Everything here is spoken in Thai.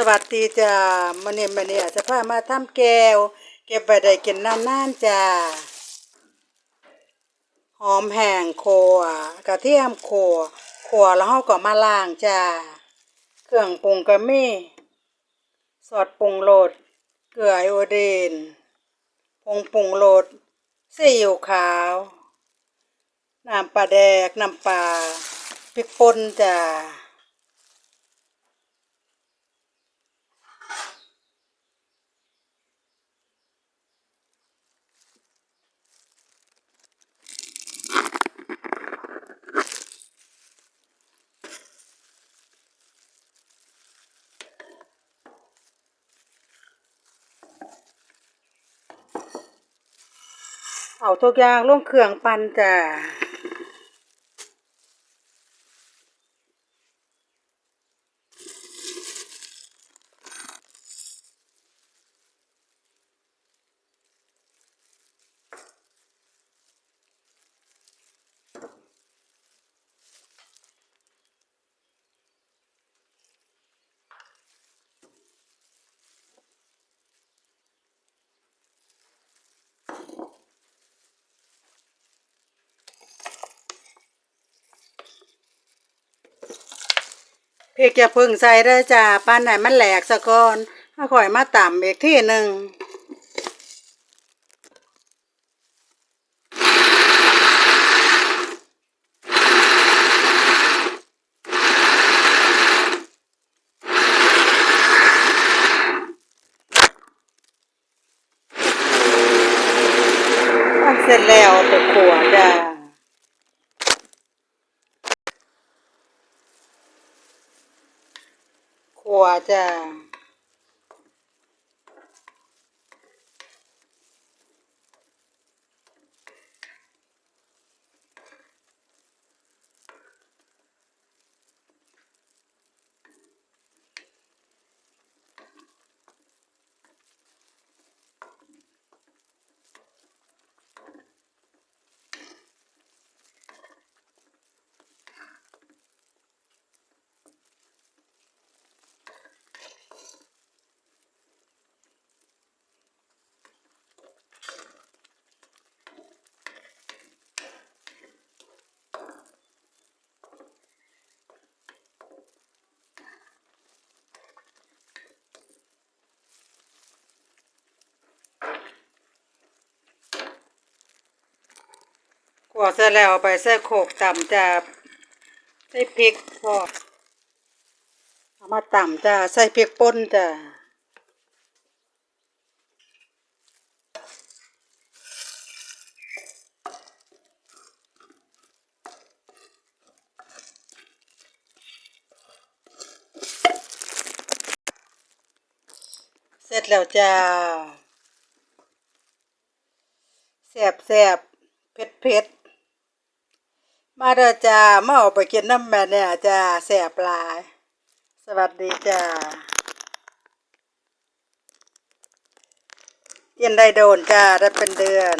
สวัสดีจ้ามื้อนี้มื้อนี้จะพามาทำแก้ว เก็บไว้ได้กินนานๆจ้าหอมแห้งขัวกระเทียมขัวขัวแล้วเฮาก็มาล้างจ้าเครื่องปรุงก็มีซอสปรุงโรสเกลือไอโอดีนผงปรุงโรสซีอิ๊วขาวน้ำปลาแดกน้ำปลาพริกป่นจ้า เอาทุกอย่างลงเครื่องปั่นจ้า พริกอย่าเพึ่งใส่เด้อจ้าปานไหนมันแหลกซะก่อนถ้าข่อยมาต่ำอีกที่หนึ่งเสร็จแล้วเอาไปขัวจ้า ขัว ขัวเสร็จแล้วไปใส่โขกต่ำจ้าใส่พริกพอเอามาต่ำจ้าใส่พริกป่นจ้าเสร็จแล้วจ้าแซ่บแซ่บเผ็ดเผ็ด มาเด้อจ้ามาออกไปกินน้ำแม่เนี่ยจ้าแสบปลาย สวัสดีจ้ากินได้โดนจ้าได้เป็นเดือน